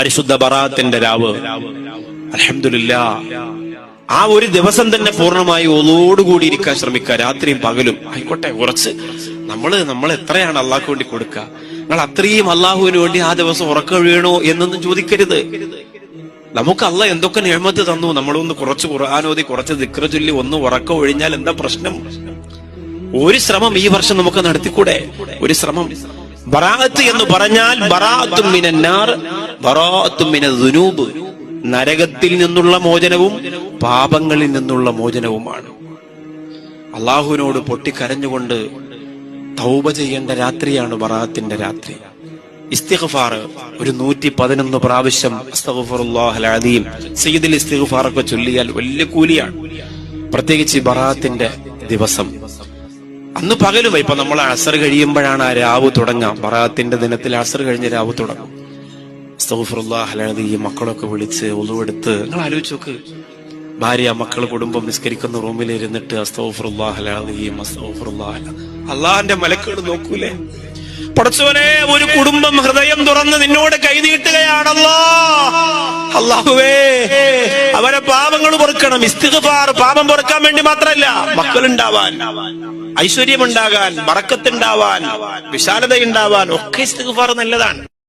പരിശുദ്ധ ബറാത്തിന്റെ രാവ്. അലഹമില്ല ആ ഒരു ദിവസം തന്നെ പൂർണമായി ഒന്നോടുകൂടി ഇരിക്കാൻ ശ്രമിക്കുക. രാത്രിയും പകലും. ആയിക്കോട്ടെ ഉറച്ച്. നമ്മൾ നമ്മൾ എത്രയാണ് അള്ളാഹ്ക്ക് വേണ്ടി കൊടുക്കുക? നിങ്ങൾ അത്രയും അള്ളാഹുവിന് വേണ്ടി ആ ദിവസം ഉറക്കം വീണോ എന്നൊന്നും ചോദിക്കരുത്. നമുക്ക് അല്ല എന്തൊക്കെ നിയമത്ത് തന്നു? നമ്മളൊന്ന് കുറച്ച് കുറാനോതി കുറച്ച് ദിക്ര ചൊല്ലി ഒന്ന് ഉറക്കം ഒഴിഞ്ഞാൽ എന്താ പ്രശ്നം? ഒരു ശ്രമം ഈ വർഷം നമുക്ക് നടത്തിക്കൂടെ? ഒരു ശ്രമം. ബറാഅത്ത് എന്ന് പറഞ്ഞാൽ ബറാഅത്തും ബറാഅത്തും മിന ദുനൂബ് നരകത്തിൽ നിന്നുള്ള മോചനവും പാപങ്ങളിൽ നിന്നുള്ള മോചനവുമാണ്. അള്ളാഹുവിനോട് പൊട്ടിക്കരഞ്ഞുകൊണ്ട് തൗബ ചെയ്യേണ്ട രാത്രിയാണ് ബറാഅത്തിന്റെ രാത്രി. ഇസ്തിഗ്ഫാർ ഒരു നൂറ്റി പതിനൊന്ന് പ്രാവശ്യം അസ്തഗ്ഫിറുല്ലാഹൽ അദീം സയ്യിദുൽ ഇസ്തിഗ്ഫാർ ഒക്കെ ചൊല്ലിയാൽ വലിയ കൂലിയാണ്. പ്രത്യേകിച്ച് ബറാഅത്തിന്റെ ദിവസം. അന്ന് പകലും ഇപ്പൊ നമ്മൾ അസർ കഴിയുമ്പോഴാണ് ആ രാവ് തുടങ്ങാം. ബറാത്തിന്റെ ദിനത്തിൽ അസർ കഴിഞ്ഞ രാവ് തുടങ്ങും. സൗഫുറുല്ലാഹലി മക്കളൊക്കെ വിളിച്ച് ഒളിവെടുത്ത് നിങ്ങൾ ആലോചിച്ച് നോക്ക്. ഭാര്യ മക്കൾ കുടുംബം നിസ്കരിക്കുന്ന റൂമിൽ ഇരുന്നിട്ട് അള്ളാഹന്റെ മലക്കുകൾ നോക്കൂലേ? പടച്ചോനെ ഒരു കുടുംബം ഹൃദയം തുറന്ന് നിന്നോട് കൈനീട്ടുകയാണല്ലോ അള്ളാഹുവേ പൊറുക്കണം ഇസ്തിഗ്ഫാർ പാപം പൊറുക്കാൻ വേണ്ടി മാത്രമല്ല മക്കളുണ്ടാവാൻ ഐശ്വര്യമുണ്ടാകാൻ വിശാലത വിശാലതയുണ്ടാവാൻ ഒക്കെ ഇസ്തിഗ്ഫാർ നല്ലതാണ്.